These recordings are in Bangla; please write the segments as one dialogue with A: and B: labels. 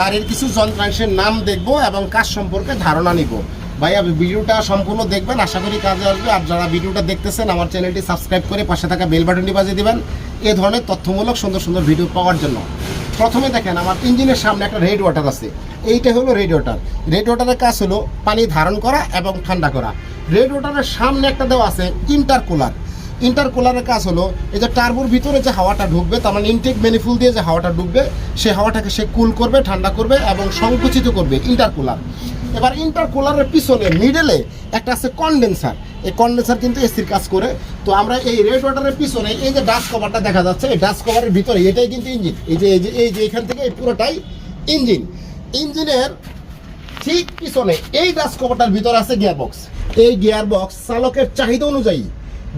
A: গাড়ির কিছু যন্ত্রাংশের নাম দেখব এবং কাজ সম্পর্কে ধারণা নিব। ভাইয়া, ভিডিওটা সম্পূর্ণ দেখবেন, আশা করি কাজে আসবে। আর যারা ভিডিওটা দেখতেছেন, আমার চ্যানেলটি সাবস্ক্রাইব করে পাশে থাকা বেল বাটনটি বাজিয়ে দেবেন। এ ধরনের তথ্যমূলক সুন্দর সুন্দর ভিডিও পাওয়ার জন্য। প্রথমে দেখেন, আমার ইঞ্জিনের সামনে একটা রেড ওয়াটার আছে। এইটা হলো রেড ওয়াটার। রেড ওয়াটারের কাজ হলো পানি ধারণ করা এবং ঠান্ডা করা। রেড ওয়াটারের সামনে একটা দেওয়া আছে ইন্টার কুলার ইন্টারকুলারের কাজ হলো, এই যে টার্বোর ভিতরে যে হাওয়াটা ঢুকবে, তার মানে ইনটেক বেনিফুল দিয়ে যে হাওয়াটা ঢুকবে, সেই হাওয়াটাকে সে কুল করবে, ঠান্ডা করবে এবং সংকুচিত করবে ইন্টারকুলার এবার ইন্টারকুলারের পিছনে মিডলে একটা আছে কন্ডেন্সার এই কন্ডেন্সার কিন্তু এসির কাজ করে। তো আমরা এই রেড ওয়াটারের পিছনে, এই যে ডাস্ট কভারটা দেখা যাচ্ছে, এই ডাস্ট কভারের ভিতরে, এটাই কিন্তু ইঞ্জিন এই যে এই যে এই যে এখান থেকে এই পুরোটাই ইঞ্জিন ইঞ্জিনের ঠিক পিছনে এই ডাস্ট কভারটার ভিতরে আছে গিয়ার বক্স এই গিয়ার বক্স চালকের চাহিদা অনুযায়ী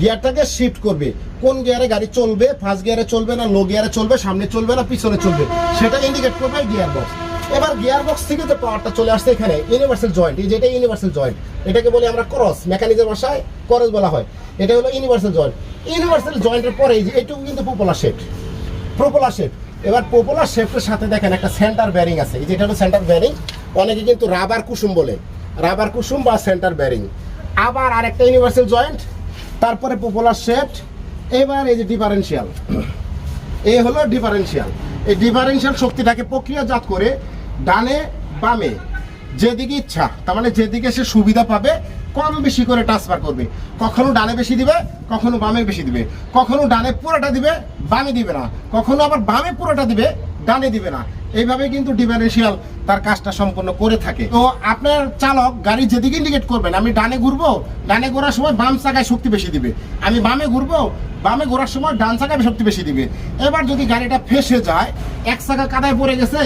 A: গিয়ারটাকে শিফট করবে। কোন গিয়ারে গাড়ি চলবে ফার্স্ট গিয়ারে চলবে না লো গিয়ারে চলবে, সামনে চলবে না, পিছনে চলবে সেটা ইন্ডিকেট করবে গিয়ার বক্স এবার গিয়ার বক্স থেকে যে পাওয়ারটা চলে আসছে এখানে ইউনিভার্সাল জয়েন্ট এই যেটা ইউনিভার্সাল জয়েন্ট এটাকে বলি আমরা ক্রস মেকানিজের ভাষায় ক্রস বলা হয়। এটা হলো ইউনিভার্সাল জয়েন্ট ইউনিভার্সাল জয়েন্টের পরে এই যে এইটুকু কিন্তু পপুলার শেপ প্রপোলার শেপ এবার পপুলার শেপের সাথে দেখেন একটা সেন্টার ব্যারিং আছে। এই যেটা হলো সেন্টার ব্যারিং অনেকে কিন্তু রাবার কুসুম বলে। রাবার কুসুম বা সেন্টার ব্যারিং আবার আরেকটা ইউনিভার্সাল জয়েন্ট তারপরে পপুলার শেপ এবার এই যে ডিফারেন্সিয়াল এই হলো ডিফারেন্সিয়াল এই ডিফারেন্সিয়াল শক্তিটাকে প্রক্রিয়াজাত করে ডানে বামে যেদিকে ইচ্ছা, তার মানে যেদিকে সে সুবিধা পাবে, কম বেশি করে ট্রান্সফার করবে। কখনো ডানে বেশি দিবে, কখনো বামে বেশি দিবে। কখনো ডানে পুরোটা দিবে, বামে দিবে না। কখনো আবার বামে পুরোটা দিবে ডানে দিবে না। এইভাবে কিন্তু ডিফারেন্সিয়াল তার কাজটা সম্পন্ন করে থাকে। তো আপনার চালক গাড়ি যেদিকে ইন্ডিকেট করবেন, আমি ডানে ঘুরবো, ডানে ঘোরার সময় বাম চাকায় শক্তি বেশি দিবে। আমি বামে ঘুরবো, বামে ঘোরার সময় ডান চাকায় শক্তি বেশি দিবে। এবার যদি গাড়িটা ফেসে যায়, এক চাকা কাদায় পড়ে গেছে,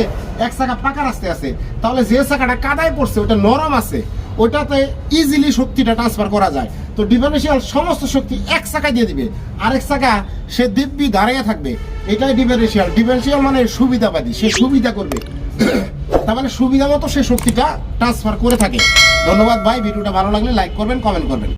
A: এক চাকা পাকা রাস্তায় আছে, তাহলে যে চাকাটা কাদায় পড়ছে, ওটা নরম আছে, ওটাতে ইজিলি শক্তিটা ট্রান্সফার করা যায়। তো ডিফারেন্সিয়াল সমস্ত শক্তি এক চাকায় দিয়ে দিবে। আরেক চাকা সে দিব্যি দাঁড়িয়ে থাকবে। এটাই ডিফারেন্সিয়াল ডিফারেন্সিয়াল মানে সুবিধাবাদী, সে সুবিধা করবে। তার মানে সুবিধা মতো সে শক্তিটা ট্রান্সফার করে থাকে। ধন্যবাদ ভাই, ভিডিওটা ভালো লাগলে লাইক করবেন কমেন্ট করবেন।